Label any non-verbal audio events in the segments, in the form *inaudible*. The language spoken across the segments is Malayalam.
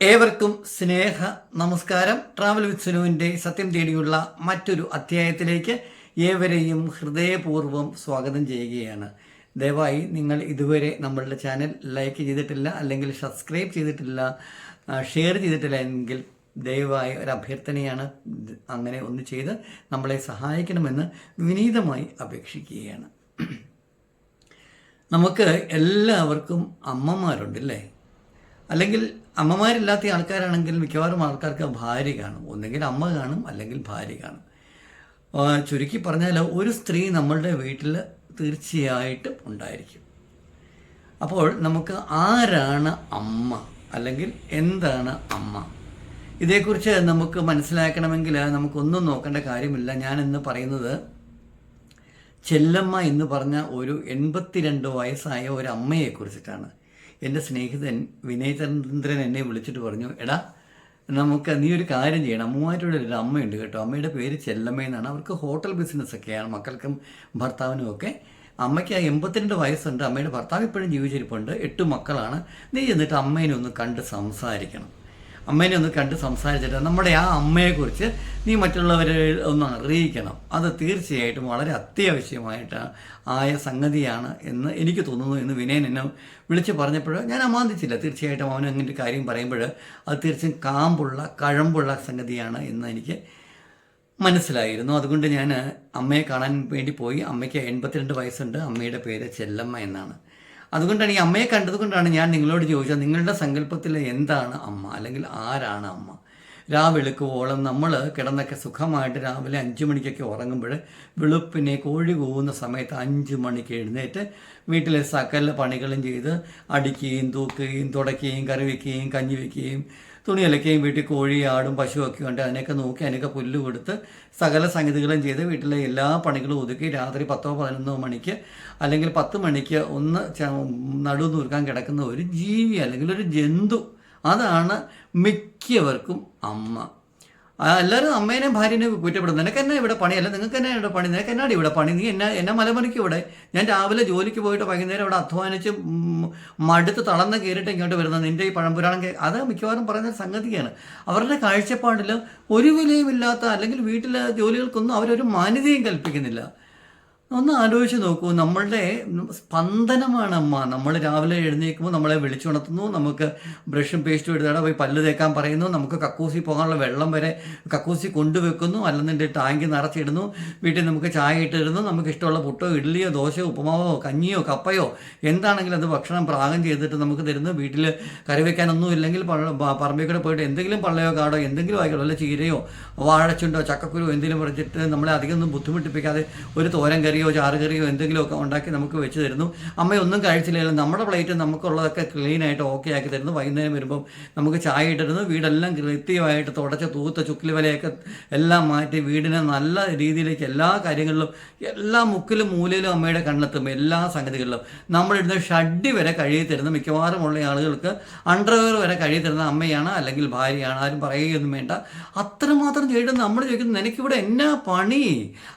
ഏവർക്കും സ്നേഹ നമസ്കാരം. ട്രാവൽ വിത്ത് സുനുവിന്റെ സത്യം തേടിയുള്ള മറ്റൊരു അധ്യായത്തിലേക്ക് ഏവരെയും ഹൃദയപൂർവം സ്വാഗതം ചെയ്യുകയാണ്. ദയവായി നിങ്ങൾ ഇതുവരെ നമ്മളുടെ ചാനൽ ലൈക്ക് ചെയ്തിട്ടില്ല അല്ലെങ്കിൽ സബ്സ്ക്രൈബ് ചെയ്തിട്ടില്ല ഷെയർ ചെയ്തിട്ടില്ല എങ്കിൽ ദയവായി ഒരു അഭ്യർത്ഥനയാണ് അങ്ങനെ ഒന്ന് ചെയ്ത് നമ്മളെ സഹായിക്കണമെന്ന് വിനീതമായി അപേക്ഷിക്കുകയാണ്. *clears throat* നമുക്ക് എല്ലാവർക്കും അമ്മമാരുണ്ടല്ലേ? അല്ലെങ്കിൽ അമ്മമാരില്ലാത്ത ആൾക്കാരാണെങ്കിൽ മിക്കവാറും ആൾക്കാർക്ക് ഭാര്യ കാണും. ഒന്നെങ്കിൽ അമ്മ കാണും അല്ലെങ്കിൽ ഭാര്യ കാണും. ചുരുക്കി പറഞ്ഞാൽ ഒരു സ്ത്രീ നമ്മളുടെ വീട്ടിൽ തീർച്ചയായിട്ടും ഉണ്ടായിരിക്കും. അപ്പോൾ നമുക്ക് ആരാണ് അമ്മ? അല്ലെങ്കിൽ എന്താണ് അമ്മ? ഇതേക്കുറിച്ച് നമുക്ക് മനസ്സിലാക്കണമെങ്കിൽ നമുക്കൊന്നും നോക്കേണ്ട കാര്യമില്ല. ഞാൻ ഇന്ന് പറയുന്നത് ചെല്ലമ്മ എന്ന് പറഞ്ഞ ഒരു എൺപത്തിരണ്ട് വയസ്സായ ഒരു അമ്മയെ കുറിച്ചിട്ടാണ് എന്റെ സ്നേഹിതൻ വിനയചന്ദ്രൻ എന്നെ വിളിച്ചിട്ട് പറഞ്ഞു എടാ നമുക്ക് നീ ഒരു കാര്യം ചെയ്യണം. അമ്മമാരുടെ ഒരു അമ്മയുണ്ട് കേട്ടോ. അമ്മയുടെ പേര് ചെല്ലമ്മ എന്നാണ്. അവർക്ക് ഹോട്ടൽ ബിസിനസ് ഒക്കെയാണ്. മക്കൾക്കും ഭർത്താവിനും ഒക്കെ അമ്മയ്ക്ക് എൺപത്തിരണ്ട് വയസ്സുണ്ട്. അമ്മയുടെ ഭർത്താവ് ഇപ്പോഴും ജീവിച്ചിരിപ്പുണ്ട്. എട്ട് മക്കളാണ്. നീ എന്നിട്ട് അമ്മേനെ ഒന്ന് കണ്ട് സംസാരിക്കണം. അമ്മേനെ ഒന്ന് കണ്ട് സംസാരിച്ചിട്ട് നമ്മുടെ ആ അമ്മയെക്കുറിച്ച് നീ മറ്റുള്ളവരെ ഒന്ന് അറിയിക്കണം. അത് തീർച്ചയായിട്ടും വളരെ അത്യാവശ്യമായിട്ട് ആയ സംഗതിയാണ് എന്ന് എനിക്ക് തോന്നുന്നു എന്ന് വിനയൻ എന്നെ വിളിച്ച് പറഞ്ഞപ്പോൾ ഞാൻ അമാന്തിച്ചില്ല. തീർച്ചയായിട്ടും അവൻ അങ്ങനെ കാര്യം പറയുമ്പോൾ അത് തീർച്ചയായും കാമ്പുള്ള കഴമ്പുള്ള സംഗതിയാണ് എന്ന് എനിക്ക് മനസ്സിലായിരുന്നു. അതുകൊണ്ട് ഞാൻ അമ്മയെ കാണാൻ വേണ്ടി പോയി. അമ്മയ്ക്ക് എൺപത്തിരണ്ട് വയസ്സുണ്ട്. അമ്മയുടെ പേര് ചെല്ലമ്മ എന്നാണ്. അതുകൊണ്ടാണ് ഈ അമ്മയെ കണ്ടതുകൊണ്ടാണ് ഞാൻ നിങ്ങളോട് ചോദിച്ചത്. നിങ്ങളുടെ സങ്കല്പത്തിൽ എന്താണ് അമ്മ? അല്ലെങ്കിൽ ആരാണ് അമ്മ? രാവെളുക്കുവോളം നമ്മൾ കിടന്നൊക്കെ സുഖമായിട്ട് രാവിലെ അഞ്ച് മണിക്കൊക്കെ ഉറങ്ങുമ്പോൾ വെളുപ്പിനെ കോഴി കൂവുന്ന സമയത്ത് അഞ്ച് മണിക്ക് എഴുന്നേറ്റ് വീട്ടിലെ സകല പണികളും ചെയ്ത് അടിക്കുകയും തൂക്കുകയും തുടയ്ക്കുകയും കറി വയ്ക്കുകയും കഞ്ഞി വയ്ക്കുകയും തുണി അലക്കുകയും വീട്ടിൽ കോഴി ആടും പശുവൊക്കെ ഉണ്ട്. അതിനൊക്കെ നോക്കി അതിനൊക്കെ പുല്ല് കൊടുത്ത് സകല സംഗതികളും ചെയ്ത് വീട്ടിലെ എല്ലാ പണികളും ഒതുക്കി രാത്രി പത്തോ പതിനൊന്നോ മണിക്ക് അല്ലെങ്കിൽ പത്ത് മണിക്ക് ഒന്ന് നടു നൂർക്കാൻ കിടക്കുന്ന ഒരു ജീവി അല്ലെങ്കിൽ ഒരു ജന്തു. അതാണ് മിക്കവർക്കും അമ്മ. എല്ലാവരും അമ്മേനെയും ഭാര്യനെയും കുറ്റപ്പെടും നിനക്ക് എന്നാ ഇവിടെ പണിയല്ല നിങ്ങൾക്ക് എന്നാ ഇവിടെ പണി? നിനക്ക് എന്നാടി ഇവിടെ പണി? നീ എന്നാ എന്നെ മലമുറിക്ക് ഇവിടെ? ഞാൻ രാവിലെ ജോലിക്ക് പോയിട്ട് വൈകുന്നേരം ഇവിടെ അധ്വാനിച്ച് മടുത്ത് തളർന്ന് കയറിയിട്ട് ഇങ്ങോട്ട് വരുന്നത് നിന്റെ ഈ പഴംപുരാണം അത് മിക്കവാറും പറയുന്ന സംഗതിയാണ്. അവരുടെ കാഴ്ചപ്പാടിൽ ഒരു വിലയുമില്ലാത്ത അല്ലെങ്കിൽ വീട്ടിലെ ജോലികൾക്കൊന്നും അവരൊരു മാന്യതയും കൽപ്പിക്കുന്നില്ല. ഒന്ന് ആലോചിച്ച് നോക്കൂ. നമ്മളുടെ സ്പന്ദനമാണ് അമ്മ. നമ്മൾ രാവിലെ എഴുന്നേൽക്കുമ്പോൾ നമ്മളെ വിളിച്ചുണർത്തുന്നു നമുക്ക് ബ്രഷും പേസ്റ്റും എടുത്താണ് പോയി പല്ല് തേക്കാൻ പറയുന്നു. നമുക്ക് കക്കൂസി പോകാനുള്ള വെള്ളം വരെ കക്കൂസി കൊണ്ടുവെക്കുന്നു. അല്ലെന്നുണ്ടെങ്കിൽ ടാങ്ക് നിറച്ചിടുന്നു. വീട്ടിൽ നമുക്ക് ചായ ഇട്ടിരുന്നു നമുക്ക് ഇഷ്ടമുള്ള പുട്ടോ ഇഡ്ഡലിയോ ദോശയോ ഉപ്പുമാവോ കഞ്ഞിയോ കപ്പയോ എന്താണെങ്കിലും അത് ഭക്ഷണം പ്രാഗം ചെയ്തിട്ട് നമുക്ക് തരുന്നു. വീട്ടിൽ കറി വെക്കാനൊന്നും ഇല്ലെങ്കിൽ പറമ്പിൽ കൂടെ പോയിട്ട് എന്തെങ്കിലും പള്ളയോ കാടോ എന്തെങ്കിലും ആയിക്കോട്ടെ. വല്ല ചീരയോ വാഴച്ചുണ്ടോ ചക്കക്കുരോ എന്തെങ്കിലും പറിച്ചിട്ട് നമ്മളെ അധികം ഒന്നും ബുദ്ധിമുട്ടിപ്പിക്കാതെ ഒരു തോരൻ കറിയോ ചാറ് കറിയോ എന്തെങ്കിലുമൊക്കെ ഉണ്ടാക്കി നമുക്ക് വെച്ച് തരുന്നു. അമ്മയൊന്നും കഴിച്ചില്ലെങ്കിലും നമ്മുടെ പ്ലേറ്റ് നമുക്കുള്ളതൊക്കെ ക്ലീൻ ആയിട്ട് ഓക്കെ ആക്കി തരുന്നു. വൈകുന്നേരം വരുമ്പം നമുക്ക് ചായ ഇട്ടിരുന്നു. വീടെല്ലാം കൃത്യമായിട്ട് തുടച്ച തൂത്ത ചുക്കിൽ വലയൊക്കെ എല്ലാം മാറ്റി വീടിനെ നല്ല രീതിയിലേക്ക് എല്ലാ കാര്യങ്ങളിലും എല്ലാ മുക്കിലും മൂലയിലും അമ്മയുടെ കണ്ണെത്തും എല്ലാ സംഗതികളിലും. നമ്മളിടുന്ന ഷഡ്ഡി വരെ കഴുകി തരുന്നു. മിക്കവാറും ഉള്ള ആളുകൾക്ക് അണ്ടർവെയർ വരെ കഴുകി തരുന്ന അമ്മയാണ് അല്ലെങ്കിൽ ഭാര്യയാണ്. ആരും പറയുകയൊന്നും വേണ്ട. അത്രമാത്രം ചെയ്തിട്ട് നമ്മൾ ചോദിക്കുന്നത് എനിക്കിവിടെ എന്നാ പണി?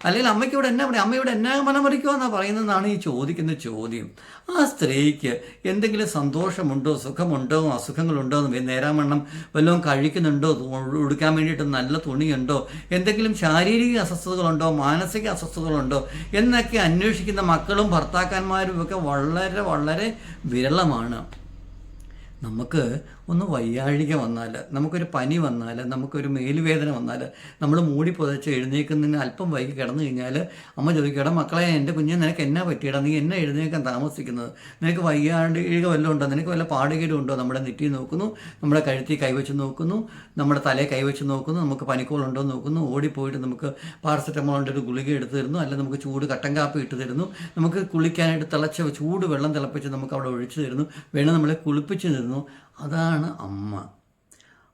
അല്ലെങ്കിൽ അമ്മയ്ക്ക് ഇവിടെ എന്നാ പണി? അമ്മ ഇവിടെ എന്നാ മനമറിക്കുമോ എന്നാ പറയുന്നതാണ് ഈ ചോദിക്കുന്ന ചോദ്യം. ആ സ്ത്രീക്ക് എന്തെങ്കിലും സന്തോഷമുണ്ടോ സുഖമുണ്ടോ അസുഖങ്ങളുണ്ടോ നേരാമണ്ണം വല്ലതും കഴിക്കുന്നുണ്ടോ ഉടുക്കാൻ വേണ്ടിയിട്ട് നല്ല തുണിയുണ്ടോ എന്തെങ്കിലും ശാരീരിക അസ്വസ്ഥതകളുണ്ടോ മാനസിക അസ്വസ്ഥതകളുണ്ടോ എന്നൊക്കെ അന്വേഷിക്കുന്ന മക്കളും ഭർത്താക്കന്മാരും ഒക്കെ വളരെ വളരെ വിരളമാണ്. നമുക്ക് ഒന്ന് വയ്യാഴിക വന്നാൽ നമുക്കൊരു പനി വന്നാൽ നമുക്കൊരു മേലുവേദന വന്നാൽ നമ്മൾ മൂടി പുതച്ച് എഴുന്നേൽക്കുന്നതിന് അല്പം വൈകി കിടന്നു കഴിഞ്ഞാൽ അമ്മ ചോദിക്കും എടാ മക്കളെ എന്റെ കുഞ്ഞ് നിനക്ക് എന്നാ പറ്റിയടാ? നീ എന്നെ എഴുന്നേൽക്കാൻ താമസിക്കുന്നത്? നിനക്ക് വയ്യാഴിക വല്ലതും ഉണ്ടോ? നിനക്ക് വല്ല പാടുകേടും ഉണ്ടോ? നമ്മുടെ നെറ്റി നോക്കുന്നു നമ്മുടെ കഴുത്തി കൈവച്ച് നോക്കുന്നു നമ്മുടെ തലയെ കൈവച്ച് നോക്കുന്നു നമുക്ക് പനിക്കോളുണ്ടോ നോക്കുന്നു ഓടിപ്പോയിട്ട് നമുക്ക് പാരസെറ്റമോളിന്റെ ഒരു ഗുളിക എടുത്ത് തരുന്നു അല്ല നമുക്ക് ചൂട് കട്ടൻ കാപ്പി ഇട്ട് തരുന്നു നമുക്ക് കുളിക്കാനായിട്ട് തിളച്ച ചൂട് വെള്ളം തിളപ്പിച്ച് നമുക്ക് അവിടെ ഒഴിച്ചു തരുന്നു വേണം നമ്മളെ കുളിപ്പിച്ച് തരുന്നു. അതാണ് അമ്മ.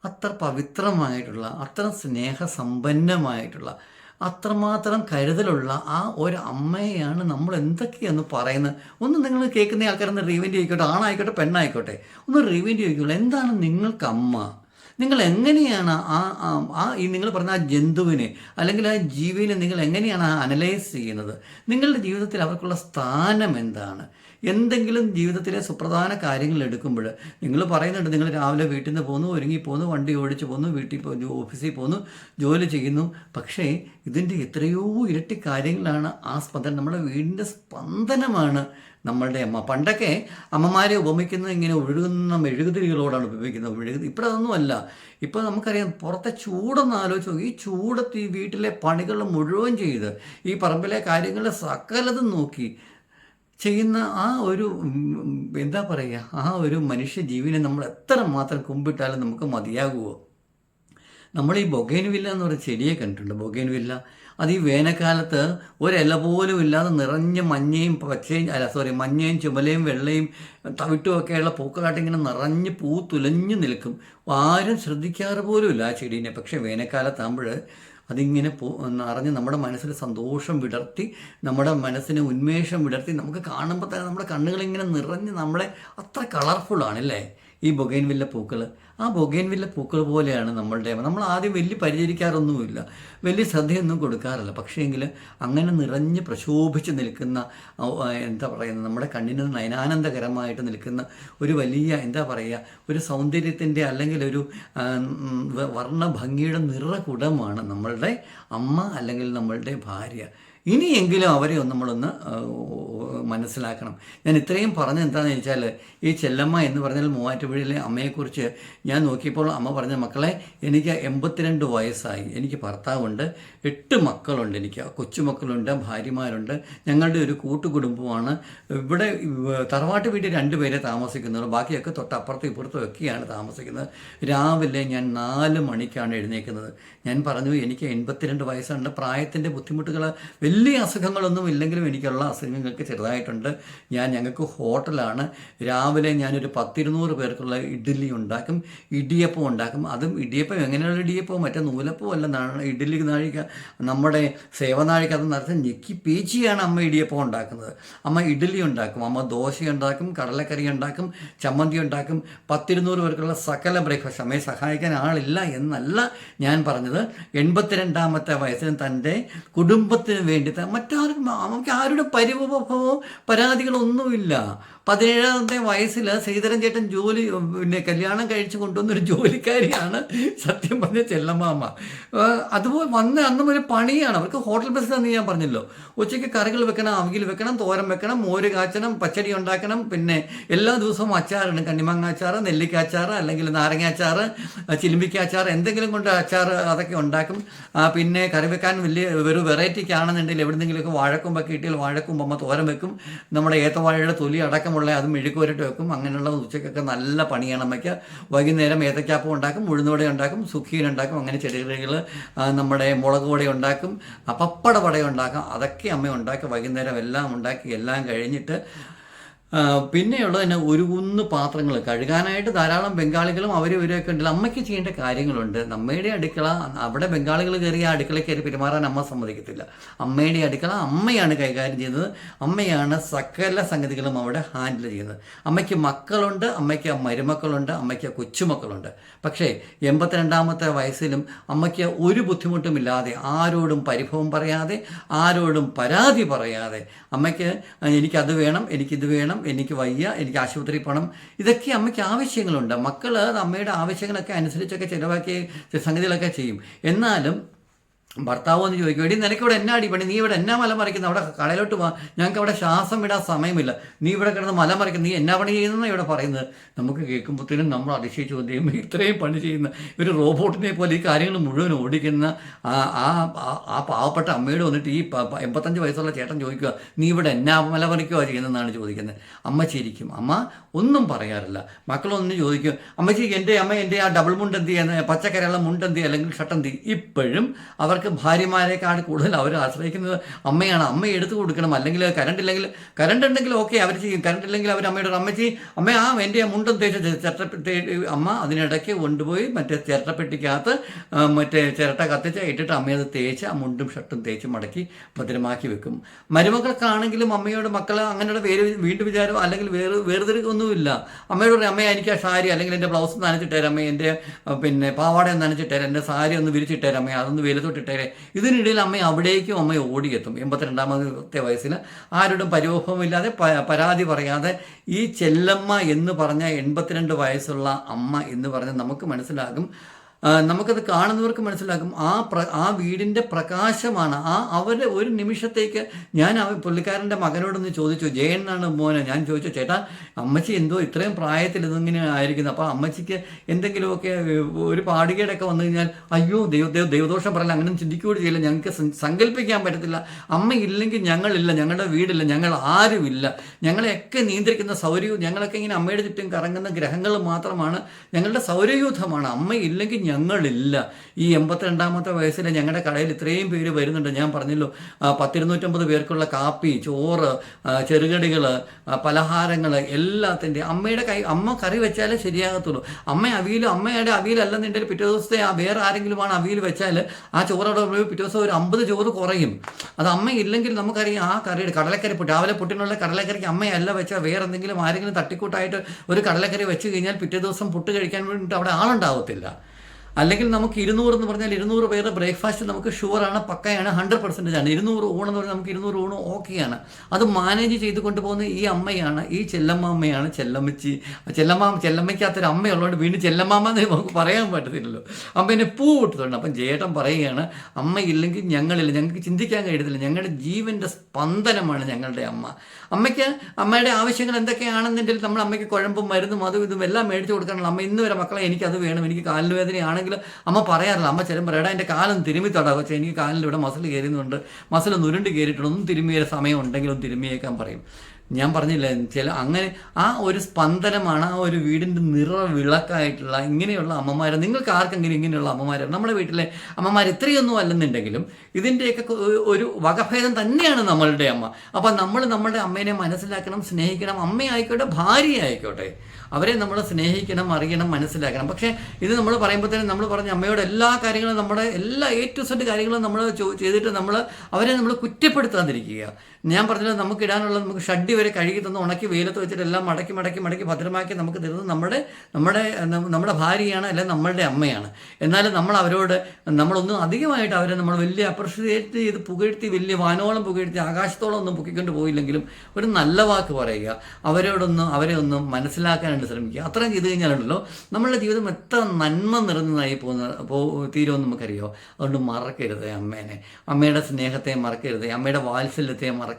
അത്ര പവിത്രമായിട്ടുള്ള അത്ര സ്നേഹസമ്പന്നമായിട്ടുള്ള അത്രമാത്രം കരുതലുള്ള ആ ഒരു അമ്മയെയാണ് നമ്മൾ എന്തൊക്കെയാണ് പറയുന്നത്. ഒന്ന് നിങ്ങൾ കേൾക്കുന്ന ആൾക്കാരൊന്ന് റീവെന്റ് ആയിക്കോട്ടെ ആണായിക്കോട്ടെ പെണ്ണായിക്കോട്ടെ. ഒന്ന് റീവെന്റ് ചോദിക്കുള്ളൂ എന്താണ് നിങ്ങൾക്ക് അമ്മ? നിങ്ങൾ എങ്ങനെയാണ് ആ- ആ ഈ നിങ്ങൾ പറഞ്ഞ ആ ജന്തുവിനെ അല്ലെങ്കിൽ ആ ജീവിനെ നിങ്ങൾ എങ്ങനെയാണ് അനലൈസ് ചെയ്യുന്നത്? നിങ്ങളുടെ ജീവിതത്തിൽ അവർക്കുള്ള സ്ഥാനം എന്താണ്? എന്തെങ്കിലും ജീവിതത്തിലെ സുപ്രധാന കാര്യങ്ങൾ എടുക്കുമ്പോൾ നിങ്ങൾ പറയുന്നുണ്ട് നിങ്ങൾ രാവിലെ വീട്ടിൽ നിന്ന് പോകുന്നു ഒരുങ്ങി പോകുന്നു വണ്ടി ഓടിച്ച് പോകുന്നു വീട്ടിൽ പോകുന്നു ഓഫീസിൽ പോകുന്നു ജോലി ചെയ്യുന്നു. പക്ഷേ ഇതിന്റെ എത്രയോ ഇരട്ടി കാര്യങ്ങളാണ് ആ സ്പന്ദനം നമ്മുടെ വീടിന്റെ സ്പന്ദനമാണ് നമ്മളുടെ അമ്മ. പണ്ടൊക്കെ അമ്മമാരെ ഉപമിക്കുന്നത് ഇങ്ങനെ ഒഴുകുന്ന മെഴുകുതിരികളോടാണ് ഉപയോഗിക്കുന്നത് മെഴുകുതി അല്ല. ഇപ്പോൾ നമുക്കറിയാം പുറത്തെ ചൂടൊന്ന് ആലോചിച്ച് ഈ ചൂടത്ത് ഈ വീട്ടിലെ പണികൾ മുഴുവൻ ചെയ്ത് ഈ പറമ്പിലെ കാര്യങ്ങൾ സകലതും നോക്കി ചെയ്യുന്ന ആ ഒരു എന്താ പറയുക ആ ഒരു മനുഷ്യ ജീവിനെ നമ്മൾ എത്ര മാത്രം കുമ്പിട്ടാലും നമുക്ക് മതിയാകുമോ നമ്മൾ ഈ ബൊഗേൻവില്ല എന്ന് പറഞ്ഞ ചെടിയെ കണ്ടിട്ടുണ്ട്. ബൊഗേൻവില്ല അത് ഈ വേനൽക്കാലത്ത് ഒരില പോലും ഇല്ലാതെ നിറഞ്ഞ മഞ്ഞയും പച്ചയും അല്ല സോറി മഞ്ഞയും ചുമലയും വെള്ളയും തവിട്ടുമൊക്കെയുള്ള പൂക്കളായിട്ട് ഇങ്ങനെ നിറഞ്ഞ് പൂ തുലഞ്ഞു നിൽക്കും. ആരും ശ്രദ്ധിക്കാറ് പോലുമില്ല ആ ചെടീനെ. പക്ഷേ വേനൽക്കാലത്താകുമ്പോൾ അതിങ്ങനെ പോ നിറഞ്ഞ് നമ്മുടെ മനസ്സിൽ സന്തോഷം വിടർത്തി നമ്മുടെ മനസ്സിന് ഉന്മേഷം വിടർത്തി നമുക്ക് കാണുമ്പോൾ തന്നെ നമ്മുടെ കണ്ണുകളിങ്ങനെ നിറഞ്ഞ് നമ്മളെ അത്ര കളർഫുള്ളാണ് അല്ലേ ഈ ബൊഗൈൻവില്ല പൂക്കൾ ആ ബൊഗേൻവില്ല പൂക്കൾ പോലെയാണ് നമ്മളുടെ നമ്മൾ ആദ്യം വലിയ പരിചരിക്കാറൊന്നുമില്ല. വലിയ ശ്രദ്ധയൊന്നും കൊടുക്കാറില്ല. പക്ഷേങ്കിൽ അങ്ങനെ നിറഞ്ഞ് പ്രശോഭിച്ച് നിൽക്കുന്ന എന്താ പറയുന്നത് നമ്മുടെ കണ്ണിന് നയനാനന്ദകരമായിട്ട് നിൽക്കുന്ന ഒരു വലിയ എന്താ പറയുക ഒരു സൗന്ദര്യത്തിന്റെ അല്ലെങ്കിൽ ഒരു വർണഭംഗിയുടെ നിറകുടമാണ് നമ്മളുടെ അമ്മ അല്ലെങ്കിൽ നമ്മളുടെ ഭാര്യ. ഇനിയെങ്കിലും അവരെ ഒന്ന് നമ്മളൊന്ന് മനസ്സിലാക്കണം. ഞാൻ ഇത്രയും പറഞ്ഞത് എന്താണെന്ന് വെച്ചാൽ ഈ ചെല്ലമ്മ എന്ന് പറഞ്ഞാൽ മൂവാറ്റുപുഴയിലെ അമ്മയെക്കുറിച്ച് ഞാൻ നോക്കിയപ്പോൾ അമ്മ പറഞ്ഞ മക്കളെ എനിക്ക് എൺപത്തിരണ്ട് വയസ്സായി. എനിക്ക് ഭർത്താവുണ്ട്. എട്ട് മക്കളുണ്ട് എനിക്ക്. കൊച്ചുമക്കളുണ്ട് ഭാര്യമാരുണ്ട്. ഞങ്ങളുടെ ഒരു കൂട്ടുകുടുംബമാണ്. ഇവിടെ ഇവ- തറവാട്ട് വീട്ടിൽ രണ്ടുപേരെ താമസിക്കുന്നുള്ളൂ. ബാക്കിയൊക്കെ തൊട്ടപ്പുറത്തും ഇപ്പുറത്തും ഒക്കെയാണ് താമസിക്കുന്നത്. രാവിലെ ഞാൻ നാല് മണിക്കാണ് എഴുന്നേൽക്കുന്നത് ഞാൻ പറഞ്ഞു എനിക്ക് എൺപത്തിരണ്ട് വയസ്സുണ്ട് പ്രായത്തിന്റെ ബുദ്ധിമുട്ടുകൾ വലിയ അസുഖങ്ങളൊന്നും ഇല്ലെങ്കിലും എനിക്കുള്ള അസുഖങ്ങൾക്ക് ചെറുതായിട്ടുണ്ട്. ഞാൻ ഞങ്ങൾക്ക് ഹോട്ടലാണ്. രാവിലെ ഞാനൊരു പത്തിരുന്നൂറ് പേർക്കുള്ള ഇഡ്ഡലി ഉണ്ടാക്കും. ഇടിയപ്പം ഉണ്ടാക്കും. അതും ഇടിയപ്പം എങ്ങനെയുള്ള ഇടിയപ്പം? മറ്റേ നൂലപ്പം അല്ല ഇഡ്ഡലി നാഴിക. നമ്മുടെ സേവനാഴിക അത് നിറച്ച് ഞെക്കി പേച്ചിയാണ് അമ്മ ഇടിയപ്പം ഉണ്ടാക്കുന്നത്. അമ്മ ഇഡ്ഡലി ഉണ്ടാക്കും. അമ്മ ദോശ ഉണ്ടാക്കും കടലക്കറി ഉണ്ടാക്കും ചമ്മന്തി ഉണ്ടാക്കും. പത്തിരുന്നൂറ് പേർക്കുള്ള സകല ബ്രേക്ക്ഫാസ്റ്റ് അമ്മയെ സഹായിക്കാൻ ആളില്ല എന്നല്ല ഞാൻ പറഞ്ഞത്. എൺപത്തിരണ്ടാമത്തെ വയസ്സിന് തന്റെ കുടുംബത്തിന് വേണ്ടി ത- മറ്റാർക്കും നമുക്ക് ആരുടെ പരിഭവമോ പരാതികളൊന്നുമില്ല. പതിനേഴാമത്തെ വയസ്സിൽ ശ്രീധരൻ ചേട്ടൻ ജോലി പിന്നെ കല്യാണം കഴിച്ചു കൊണ്ടുവന്നൊരു ജോലിക്കാരിയാണ് സത്യം പറഞ്ഞ ചെല്ലമ്മാമ്മ അതുപോലെ വന്ന് അന്ന് ഒരു പണിയാണ്. അവർക്ക് ഹോട്ടൽ ബിസിനസ് ഞാൻ പറഞ്ഞല്ലോ. ഉച്ചയ്ക്ക് കറികൾ വെക്കണം അവിയിൽ വെക്കണം തോരൻ വെക്കണം മോര് കാച്ചണം പച്ചടി ഉണ്ടാക്കണം. പിന്നെ എല്ലാ ദിവസവും അച്ചാറാണ്. കണ്ണിമാങ്ങ അച്ചാറ് നെല്ലിക്ക അച്ചാറ് അല്ലെങ്കിൽ നാരങ്ങ അച്ചാറ് ചിലിമ്പിക്ക അച്ചാറ് എന്തെങ്കിലും കൊണ്ട് അച്ചാർ അതൊക്കെ ഉണ്ടാക്കും. പിന്നെ കറി വെക്കാൻ വലിയ ഒരു വെറൈറ്റിക്ക് ആണെന്നുണ്ടെങ്കിൽ എവിടെന്നെങ്കിലുമൊക്കെ വാഴക്കൊമ്പൊക്കെ കിട്ടിയാൽ വാഴക്കൊമ്പ് അമ്മ തോരൻ വെക്കും. നമ്മുടെ ഏത്തവാഴയുടെ തൊലി അടക്കമുള്ള മെഴുക്ക് മെഴുക്കുവരട്ട് വെക്കും. അങ്ങനെയുള്ള ഉച്ചയ്ക്കൊക്കെ നല്ല പണിയാണ് അമ്മയ്ക്ക്. വൈകുന്നേരം ഏത്തക്കാപ്പം ഉണ്ടാക്കും ഉഴുന്നുവട ഉണ്ടാക്കും സുഖീൻ ഉണ്ടാക്കും അങ്ങനെ ചെടികൾ നമ്മുടെ മുളക് വട ഉണ്ടാക്കും പപ്പട വട ഉണ്ടാക്കും. അതൊക്കെ അമ്മ ഉണ്ടാക്കി വൈകുന്നേരം എല്ലാം ഉണ്ടാക്കി എല്ലാം കഴിഞ്ഞിട്ട് പിന്നെയുള്ളത് തന്നെ ഒരു കുന്ന് പാത്രങ്ങൾ. കഴുകാനായിട്ട് ധാരാളം ബംഗാളികളും അവർ ഇവരൊക്കെ ഉണ്ടല്ലോ. അമ്മയ്ക്ക് ചെയ്യേണ്ട കാര്യങ്ങളുണ്ട്. അമ്മയുടെ അടുക്കള അവിടെ ബംഗാളികൾ കയറി ആ അടുക്കള കയറി പെരുമാറാൻ അമ്മ സമ്മതിക്കത്തില്ല. അമ്മയുടെ അടുക്കള അമ്മയാണ് കൈകാര്യം ചെയ്യുന്നത്. അമ്മയാണ് സകല സംഗതികളും അവിടെ ഹാൻഡിൽ ചെയ്യുന്നത്. അമ്മയ്ക്ക് മക്കളുണ്ട് അമ്മയ്ക്ക് മരുമക്കളുണ്ട് അമ്മയ്ക്ക് കൊച്ചുമക്കളുണ്ട്. പക്ഷേ എൺപത്തിരണ്ടാമത്തെ വയസ്സിലും അമ്മയ്ക്ക് ഒരു ബുദ്ധിമുട്ടുമില്ലാതെ ആരോടും പരിഭവം പറയാതെ ആരോടും പരാതി പറയാതെ അമ്മയ്ക്ക് എനിക്കത് വേണം എനിക്കിത് വേണം എനിക്ക് വയ്യ എനിക്ക് ആശുപത്രി പോകണം ഇതൊക്കെ അമ്മയ്ക്ക് ആവശ്യങ്ങളുണ്ട്. മക്കൾ അമ്മയുടെ ആവശ്യങ്ങളൊക്കെ അനുസരിച്ചൊക്കെ ചിലവാക്കി സംഗതികളൊക്കെ ചെയ്യും. എന്നാലും ഭർത്താവ് എന്ന് ചോദിക്കും എടി നിനക്കിവിടെ എന്നാ അടി പണി? നീ ഇവിടെ എന്നാ മല മറിക്കുന്നത് അവിടെ കടയിലോട്ട് പോവാ ഞങ്ങൾക്ക് അവിടെ ശ്വാസം വിടാൻ സമയമില്ല. നീ ഇവിടെ കിടന്ന് മല മറിക്കുന്നത് നീ എന്നാ പണി ചെയ്യുന്നതെന്നാണ് ഇവിടെ പറയുന്നത്? നമുക്ക് കേൾക്കുമ്പോഴത്തേനും നമ്മൾ അതിശയിച്ച് ചോദ്യം ഇത്രയും പണി ചെയ്യുന്ന ഒരു റോബോട്ടിനെ പോലെ ഈ കാര്യങ്ങൾ മുഴുവൻ ഓടിക്കുന്ന ആ ആ പാവപ്പെട്ട അമ്മയോട് വന്നിട്ട് ഈ എൺപത്തഞ്ച് വയസ്സുള്ള ചേട്ടൻ ചോദിക്കുക നീ ഇവിടെ എന്നാ മല മറിക്കുക ചെയ്യുന്നതെന്നാണ് ചോദിക്കുന്നത് അമ്മ ചിരിക്കും. അമ്മ ഒന്നും പറയാറില്ല. മക്കളൊന്നും ചോദിക്കും അമ്മച്ചി എന്റെ അമ്മ എന്റെ ആ ഡബിൾ മുണ്ട് എന്ത് ചെയ്യുന്നത് പച്ചക്കറിയുള്ള മുണ്ട് എന്ത് അല്ലെങ്കിൽ ചെയ്യും ഇപ്പോഴും അവർക്ക് ഭാര്യമാരെക്കാൾ കൂടുതൽ അവർ ആശ്രയിക്കുന്നത് അമ്മയാണ്. അമ്മ എടുത്തു കൊടുക്കണം. അല്ലെങ്കിൽ കറണ്ട് ഇല്ലെങ്കിൽ കറണ്ട് ഉണ്ടെങ്കിൽ ഓക്കെ അവർ ചെയ്യും. കറണ്ട് ഇല്ലെങ്കിൽ അവർ അമ്മയുടെ അമ്മച്ചി അമ്മ ആ എന്റെ മുണ്ടും തേച്ച് ചിരട്ട അമ്മ അതിനിടയ്ക്ക് കൊണ്ടുപോയി മറ്റേ ചിരട്ടപ്പെട്ടിക്കകത്ത് മറ്റേ ചിരട്ട കത്തിച്ച് ഇട്ടിട്ട് അമ്മയത് തേച്ച് ആ മുണ്ടും ഷർട്ടും തേച്ച് മടക്കി ഭദ്രമാക്കി വെക്കും. മരുമക്കൾക്കാണെങ്കിലും അമ്മയോട് മക്കൾ അങ്ങനെയുള്ള വേര് വീണ്ടും വിചാരം അല്ലെങ്കിൽ വേറെ വേർതിരിക്കൊന്നുമില്ല അമ്മയോട് പറയും അമ്മ എനിക്ക് ആ സാരി അല്ലെങ്കിൽ എന്റെ ബ്ലൗസ് നനച്ചിട്ടേരാം അമ്മ എന്റെ പിന്നെ പാവാട നനച്ചിട്ടേരാം എന്റെ സാരി ഒന്ന് വിരിച്ചിട്ടേരാം അമ്മ അതൊന്ന് വെയിലത്തോട്ടിട്ടേരാം പോയേരെ ഇതിനിടയിൽ അമ്മ അവിടേക്കും അമ്മ ഓടിയെത്തും. എൺപത്തിരണ്ടാമത്തെ വയസ്സിൽ ആരോടും പരിവഹമില്ലാതെ പ- പരാതി പറയാതെ ഈ ചെല്ലമ്മ എന്ന് പറഞ്ഞ എൺപത്തിരണ്ട് വയസ്സുള്ള അമ്മ എന്ന് പറഞ്ഞ് നമുക്ക് മനസ്സിലാകും. നമുക്കത് കാണുന്നവർക്ക് മനസ്സിലാക്കും. ആ പ്ര ആ വീടിന്റെ പ്രകാശമാണ്. ആ അവരുടെ ഒരു നിമിഷത്തേക്ക് ഞാൻ അവ പുള്ളിക്കാരന്റെ മകനോടൊന്ന് ചോദിച്ചു ജയൻ എന്നാണ് മോനെ? ഞാൻ ചോദിച്ചു ചേട്ടാ അമ്മച്ചി എന്തോ ഇത്രയും പ്രായത്തിൽ ഇതിങ്ങനെ ആയിരിക്കുന്നു? അപ്പോൾ അമ്മച്ചിക്ക് എന്തെങ്കിലുമൊക്കെ ഒരു പാടുകേടൊക്കെ വന്നു കഴിഞ്ഞാൽ അയ്യോ ദൈവ ദൈവ ദൈവദോഷം പറയില്ല അങ്ങനെ ചിന്തിക്കുകയോട് ചെയ്യില്ല. ഞങ്ങൾക്ക് സങ്കല്പിക്കാൻ പറ്റത്തില്ല. അമ്മ ഇല്ലെങ്കിൽ ഞങ്ങളില്ല ഞങ്ങളുടെ വീടില്ല ഞങ്ങൾ ആരുമില്ല. ഞങ്ങളെയൊക്കെ നിയന്ത്രിക്കുന്ന സൗരയൂ ഞങ്ങളൊക്കെ ഇങ്ങനെ അമ്മയുടെ ചുറ്റും കറങ്ങുന്ന ഗ്രഹങ്ങൾ മാത്രമാണ് ഞങ്ങളുടെ സൗരയൂഥമാണ്. അമ്മ ഇല്ലെങ്കിൽ ഞങ്ങളില്ല. ഈ എൺപത്തിരണ്ടാമത്തെ വയസ്സിൽ ഞങ്ങളുടെ കടയിൽ ഇത്രയും പേര് വരുന്നുണ്ട്. ഞാൻ പറഞ്ഞല്ലോ പത്തിരുന്നൂറ്റമ്പത് പേർക്കുള്ള കാപ്പി ചോറ് ചെറുകടികൾ പലഹാരങ്ങൾ എല്ലാത്തിന്റെ അമ്മയുടെ കൈ അമ്മ കറി വെച്ചാലേ ശരിയാകത്തുള്ളൂ. അമ്മ അവിയിൽ അമ്മയുടെ അവിയിലല്ലെന്നുണ്ടെങ്കിൽ പിറ്റേ ദിവസത്തെ വേറെ ആരെങ്കിലുമാണ് അവിയിൽ വെച്ചാൽ ആ ചോറോടെ പിറ്റേ ദിവസം ഒരു അമ്പത് ചോറ് കുറയും. അത് അമ്മ ഇല്ലെങ്കിൽ നമുക്കറിയാം ആ കറിയുടെ കടലക്കറി പുട്ട് രാവിലെ പുട്ടിനുള്ള കടലക്കറിക്ക് അമ്മയല്ല വെച്ചാൽ വേറെ എന്തെങ്കിലും ആരെങ്കിലും തട്ടിക്കൂട്ടായിട്ട് ഒരു കടലക്കറി വെച്ച് കഴിഞ്ഞാൽ പിറ്റേ ദിവസം പുട്ട് കഴിക്കാൻ വേണ്ടിയിട്ട് അവിടെ ആളുണ്ടാവത്തില്ല. അല്ലെങ്കിൽ നമുക്ക് ഇരുന്നൂറ് എന്ന് പറഞ്ഞാൽ ഇരുന്നൂറ് പേരുടെ ബ്രേക്ക്ഫാസ്റ്റ് നമുക്ക് ഷുവറാണ് പക്കയാണ് ഹൺഡ്രഡ് പെർസെന്റേജ് ആണ്. ഇരുന്നൂറ് ഊണെന്ന് പറഞ്ഞാൽ നമുക്ക് ഇരുന്നൂറ് ഊണ് ഓക്കെയാണ് അത് മാനേജ് ചെയ്ത് കൊണ്ടുപോകുന്ന ഈ അമ്മയാണ് ഈ ചെല്ലമ്മ അമ്മയാണ് ചെല്ലമ്മച്ചി. ചെല്ലമ്മ ചെല്ലമ്മയ്ക്കകത്തൊരു അമ്മയുള്ളതുകൊണ്ട് വീണ്ടും ചെല്ലമ്മാമ്മ എന്ന് നമുക്ക് പറയാൻ പറ്റത്തില്ലല്ലോ. അമ്മേനെ പൂ വിട്ടതുണ്ട് അപ്പം ജേട്ടൻ പറയുകയാണ് അമ്മ ഇല്ലെങ്കിൽ ഞങ്ങളില്ല ഞങ്ങൾക്ക് ചിന്തിക്കാൻ കഴിയത്തില്ല. ഞങ്ങളുടെ ജീവന്റെ സ്പന്ദനമാണ് ഞങ്ങളുടെ അമ്മ. അമ്മയ്ക്ക് അമ്മയുടെ ആവശ്യങ്ങൾ എന്തൊക്കെയാണെന്നുണ്ടെങ്കിൽ നമ്മൾ അമ്മയ്ക്ക് കുഴമ്പും മരുന്നും അതും ഇതും എല്ലാം മേടിച്ചു കൊടുക്കാനുള്ള അമ്മ ഇന്ന് വരെ മക്കളെ എനിക്കത് വേണം എനിക്ക് കാലിന് വേദനയാണെങ്കിൽ അമ്മ പറയാറില്ല. അമ്മ ചെല്ലുമ്പോൾ എടാ എന്റെ കാലം തിരുമ്മി തടാ. പക്ഷേ എനിക്ക് കാലിൽ ഇവിടെ മസിൽ കയറുന്നുണ്ട് മസിൽ നുരുണ്ട് കയറിയിട്ടുണ്ട്. ഒന്നും തിരുമ്മിയ സമയം ഉണ്ടെങ്കിലും തിരുമ്മിയേക്കാൻ പറയും. ഞാൻ പറഞ്ഞില്ല ചില അങ്ങനെ ആ ഒരു സ്പന്ദനമാണ് ആ ഒരു വീടിന്റെ നിറ വിളക്കായിട്ടുള്ള ഇങ്ങനെയുള്ള അമ്മമാർ നിങ്ങൾക്ക് ആർക്കെങ്കിലും ഇങ്ങനെയുള്ള അമ്മമാർ നമ്മുടെ വീട്ടിലെ അമ്മമാർ ഇത്രയൊന്നും അല്ലെന്നുണ്ടെങ്കിലും ഇതിന്റെയൊക്കെ ഒരു വകഭേദം തന്നെയാണ് നമ്മളുടെ അമ്മ. അപ്പം നമ്മൾ നമ്മുടെ അമ്മേനെ മനസ്സിലാക്കണം സ്നേഹിക്കണം. അമ്മയായിക്കോട്ടെ ഭാര്യ ആയിക്കോട്ടെ അവരെ നമ്മൾ സ്നേഹിക്കണം അറിയണം മനസ്സിലാക്കണം. പക്ഷേ ഇത് നമ്മൾ പറയുമ്പോൾ തന്നെ നമ്മൾ പറഞ്ഞ അമ്മയോട് എല്ലാ കാര്യങ്ങളും നമ്മുടെ എല്ലാ എ ടു സെഡ് കാര്യങ്ങളും നമ്മൾ ചെയ്തിട്ട് നമ്മൾ അവരെ നമ്മൾ കുറ്റപ്പെടുത്താതിരിക്കുക. ഞാൻ പറഞ്ഞത് നമുക്ക് ഇടാനുള്ളത് നമുക്ക് ഷഡ്ഡി വരെ കഴുകി തന്ന് ഉണക്കി വെയിലത്ത് വെച്ചിട്ട് എല്ലാം മടക്കി മടക്കി മടക്കി ഭദ്രമാക്കി നമുക്ക് തരുന്നത് നമ്മുടെ നമ്മുടെ നമ്മുടെ ഭാര്യയാണ് അല്ലെങ്കിൽ നമ്മളുടെ അമ്മയാണ്. എന്നാലും നമ്മൾ അവരോട് നമ്മളൊന്നും അധികമായിട്ട് അവരെ നമ്മൾ വലിയ അപ്രിഷിയേറ്റ് ചെയ്ത് പുകഴ്ത്തി വലിയ വാനോളം പുകഴ്ത്തി ആകാശത്തോളം ഒന്നും പൊക്കിക്കൊണ്ട് പോയില്ലെങ്കിലും ഒരു നല്ല വാക്ക് പറയുക. അവരോടൊന്ന് അവരെ ഒന്ന് മനസ്സിലാക്കാനായിട്ട് ശ്രമിക്കുക. അത്രയും ചെയ്ത് കഴിഞ്ഞാലുണ്ടല്ലോ നമ്മളുടെ ജീവിതം എത്ര നന്മ നിറഞ്ഞതായി പോകുന്ന പോ തീരുമെന്ന് നമുക്കറിയോ? അതുകൊണ്ട് മറക്കരുത് അമ്മേനെ. അമ്മയുടെ സ്നേഹത്തെ മറക്കരുത്. അമ്മയുടെ വാത്സല്യത്തെ മറക്കരുത്.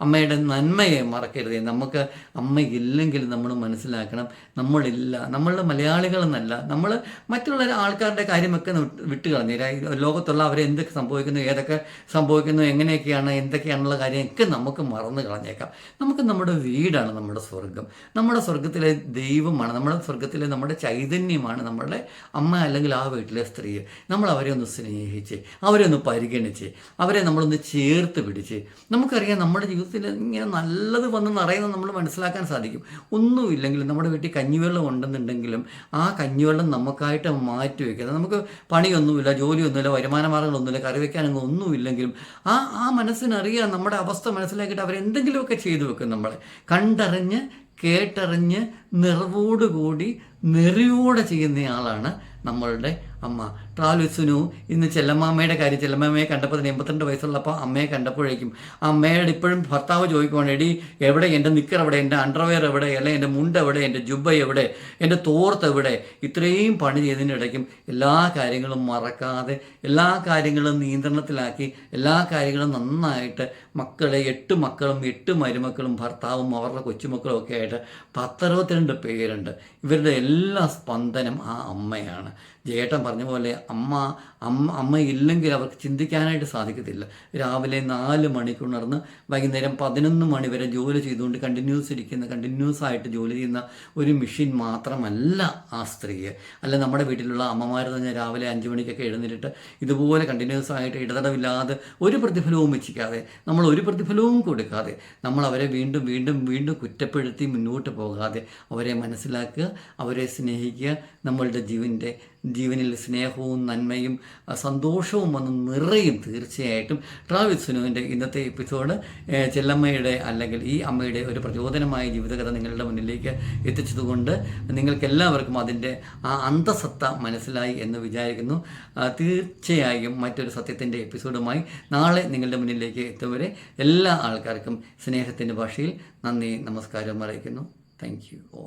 അമ്മയുടെ നന്മയെ മറക്കരുത്. നമുക്ക് അമ്മയില്ലെങ്കിൽ നമ്മൾ മനസ്സിലാക്കണം. നമ്മളില്ല. നമ്മളുടെ മലയാളികളെന്നല്ല നമ്മൾ മറ്റുള്ള ആൾക്കാരുടെ കാര്യമൊക്കെ വിട്ടു കളഞ്ഞില്ല ലോകത്തുള്ള അവരെ എന്തൊക്കെ സംഭവിക്കുന്നു ഏതൊക്കെ സംഭവിക്കുന്നു എങ്ങനെയൊക്കെയാണ് എന്തൊക്കെയാണുള്ള കാര്യമൊക്കെ നമുക്ക് മറന്നു കളഞ്ഞേക്കാം. നമുക്ക് നമ്മുടെ വീടാണ് നമ്മുടെ സ്വർഗം നമ്മുടെ സ്വർഗത്തിലെ ദൈവമാണ്. നമ്മുടെ സ്വർഗത്തിലെ നമ്മുടെ ചൈതന്യമാണ് നമ്മുടെ അമ്മ അല്ലെങ്കിൽ ആ വീട്ടിലെ സ്ത്രീ. നമ്മൾ അവരെ ഒന്ന് സ്നേഹിച്ച് അവരെ ഒന്ന് പരിഗണിച്ച് അവരെ നമ്മളൊന്ന് ചേർത്ത് പിടിച്ച് നമുക്കറിയാം നമ്മുടെ ജീവിതത്തിൽ ഇങ്ങനെ നല്ലത് വന്ന് നിറയുന്നത് നമ്മൾ മനസ്സിലാക്കാൻ സാധിക്കും. ഒന്നുമില്ലെങ്കിലും നമ്മുടെ വീട്ടിൽ കഞ്ഞിവെള്ളം ഉണ്ടെന്നുണ്ടെങ്കിലും ആ കഞ്ഞിവെള്ളം നമുക്കായിട്ട് മാറ്റി വയ്ക്കുക നമുക്ക് പണിയൊന്നുമില്ല ജോലിയൊന്നുമില്ല വരുമാന മാർഗങ്ങളൊന്നുമില്ല കറി വയ്ക്കാനൊന്നും ഒന്നുമില്ലെങ്കിലും ആ ആ മനസ്സിനറിയാം നമ്മുടെ അവസ്ഥ മനസ്സിലാക്കിയിട്ട് അവരെന്തെങ്കിലുമൊക്കെ ചെയ്തു വെക്കും നമ്മളെ കണ്ടറിഞ്ഞ് കേട്ടറിഞ്ഞ് നിറവോടുകൂടി ചെയ്യുന്ന ചെയ്യുന്നയാളാണ് നമ്മളുടെ അമ്മ. ട്രാവൽസിനു ഇന്ന് ചെല്ലമ്മാമ്മയുടെ കാര്യം ചെല്ലമ്മാമ്മയെ കണ്ടപ്പോൾ തന്നെ എൺപത്തിരണ്ട് വയസ്സുള്ളപ്പോൾ അമ്മയെ കണ്ടപ്പോഴേക്കും ആ അമ്മയുടെ ഇപ്പോഴും ഭർത്താവ് ചോദിക്കുവാണ് എടി എവിടെ? എന്റെ നിക്കർ എവിടെ? എന്റെ അണ്ടർവെയർ എവിടെ? അല്ലെ എന്റെ മുണ്ട് എവിടെ? എന്റെ ജുബ എവിടെ? എന്റെ തോർത്ത് എവിടെ? ഇത്രയും പണി ചെയ്തതിനിടയ്ക്കും എല്ലാ കാര്യങ്ങളും മറക്കാതെ എല്ലാ കാര്യങ്ങളും നിയന്ത്രണത്തിലാക്കി എല്ലാ കാര്യങ്ങളും നന്നായിട്ട് മക്കളെ എട്ട് മക്കളും എട്ട് മരുമക്കളും ഭർത്താവും അവരുടെ കൊച്ചുമക്കളും ഒക്കെ ആയിട്ട് പത്തറുപത്തിരണ്ട് പേരുണ്ട്. ഇവരുടെ എല്ലാ സ്പന്ദനം ആ അമ്മയാണ്. ജേട്ടൻ പറഞ്ഞ പോലെ അമ്മ അമ്മ അമ്മ ഇല്ലെങ്കിൽ അവർക്ക് ചിന്തിക്കാനായിട്ട് സാധിക്കത്തില്ല. രാവിലെ നാല് മണിക്ക് ഉണർന്ന് വൈകുന്നേരം പതിനൊന്ന് മണി വരെ ജോലി ചെയ്തുകൊണ്ട് കണ്ടിന്യൂസ് ഇരിക്കുന്ന കണ്ടിന്യൂസ് ആയിട്ട് ജോലി ചെയ്യുന്ന ഒരു മെഷീൻ മാത്രമല്ല ആ സ്ത്രീയെ. അല്ല നമ്മുടെ വീട്ടിലുള്ള അമ്മമാർ തന്നെ രാവിലെ അഞ്ച് മണിക്കൊക്കെ എഴുന്നേറ്റ് ഇതുപോലെ കണ്ടിന്യൂസ് ആയിട്ട് ഇടതടവില്ലാതെ ഒരു പ്രതിഫലവും വെച്ചിക്കാതെ നമ്മൾ ഒരു പ്രതിഫലവും കൊടുക്കാതെ നമ്മൾ അവരെ വീണ്ടും വീണ്ടും വീണ്ടും കുറ്റപ്പെടുത്തി മുന്നോട്ട് പോകാതെ അവരെ മനസ്സിലാക്കുക അവരെ സ്നേഹിക്കുക നമ്മളുടെ ജീവന്റെ ജീവനിൽ സ്നേഹവും നന്മയും സന്തോഷവും വന്ന് നിറയും തീർച്ചയായിട്ടും. ട്രാവിസ് സുനുവിന്റെ ഇന്നത്തെ എപ്പിസോഡ് ചെല്ലമ്മയുടെ അല്ലെങ്കിൽ ഈ അമ്മയുടെ ഒരു പ്രചോദനമായ ജീവിതകഥ നിങ്ങളുടെ മുന്നിലേക്ക് എത്തിച്ചതുകൊണ്ട് നിങ്ങൾക്കെല്ലാവർക്കും അതിന്റെ ആ അന്തസത്ത മനസ്സിലായി എന്ന് വിചാരിക്കുന്നു. തീർച്ചയായും മറ്റൊരു സത്യത്തിന്റെ എപ്പിസോഡുമായി നാളെ നിങ്ങളുടെ മുന്നിലേക്ക് എത്തുവരെ എല്ലാ ആൾക്കാർക്കും സ്നേഹത്തിന്റെ ഭാഷയിൽ നന്ദി നമസ്കാരം അറിയിക്കുന്നു. Thank you all